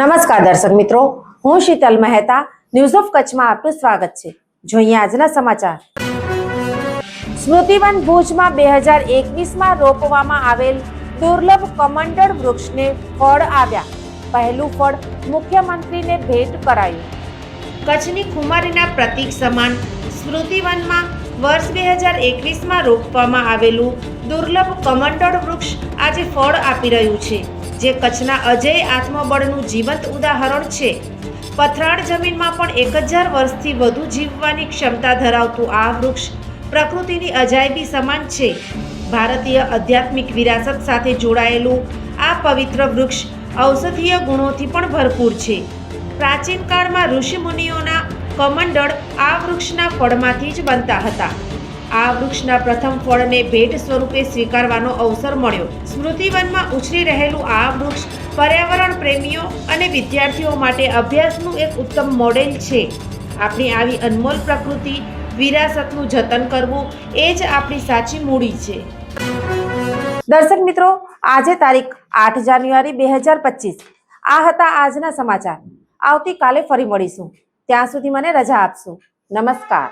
નમસ્કાર દર્શક મિત્રો, હું શીતલ મહેતા ન્યૂઝ ઓફ કચ્છમાં આપનું સ્વાગત છે. જોઈએ આજના સમાચાર. સ્મૃતિવન ભુજમાં બે હજાર એકવીસમાં રોપવામાં આવેલ દુર્લભ કમંડળ વૃક્ષને ફળ આવ્યા. પહેલું ફળ મુખ્યમંત્રીને ભેટ કરાયું. કચ્છની ખુમારીના પ્રતીક સમાન સ્મૃતિવનમાં વર્ષ બે હજાર એકવીસમાં રોપવામાં આવેલું દુર્લભ કમંડળ વૃક્ષ આજે ફળ આપી રહ્યું છે. જે કચ્છના અજય આત્મબળનું જીવંત ઉદાહરણ છે. પથરાળ જમીનમાં પણ એક હજાર વર્ષથી વધુ જીવવાની ક્ષમતા ધરાવતું આ વૃક્ષ પ્રકૃતિની અજાયબી સમાન છે. ભારતીય આધ્યાત્મિક વિરાસત સાથે જોડાયેલું આ પવિત્ર વૃક્ષ ઔષધીય ગુણોથી પણ ભરપૂર છે. પ્રાચીન કાળમાં ઋષિમુનિઓના કમંડળ આ વૃક્ષના ફળમાંથી જ બનતા હતા. આ વૃક્ષના પ્રથમ ફળને ભેટ સ્વરૂપે સ્વીકારવાનો અવસર મળ્યો. સ્મૃતિવનમાં ઉછરી રહેલું આ વૃક્ષ પર્યાવરણ પ્રેમીઓ અને વિદ્યાર્થીઓ માટે અભ્યાસનું એક ઉત્તમ મોડેલ છે. આપણી આવી અનમોલ પ્રકૃતિ વિરાસતનું જતન કરવું એ જ આપણી સાચી મૂડી છે. દર્શક મિત્રો, આજે તારીખ આઠ જાન્યુઆરી બે હજાર પચીસ. આ હતા આજના સમાચાર. આવતીકાલે ફરી મળીશું. ત્યાં સુધી મને રજા આપશો. નમસ્કાર.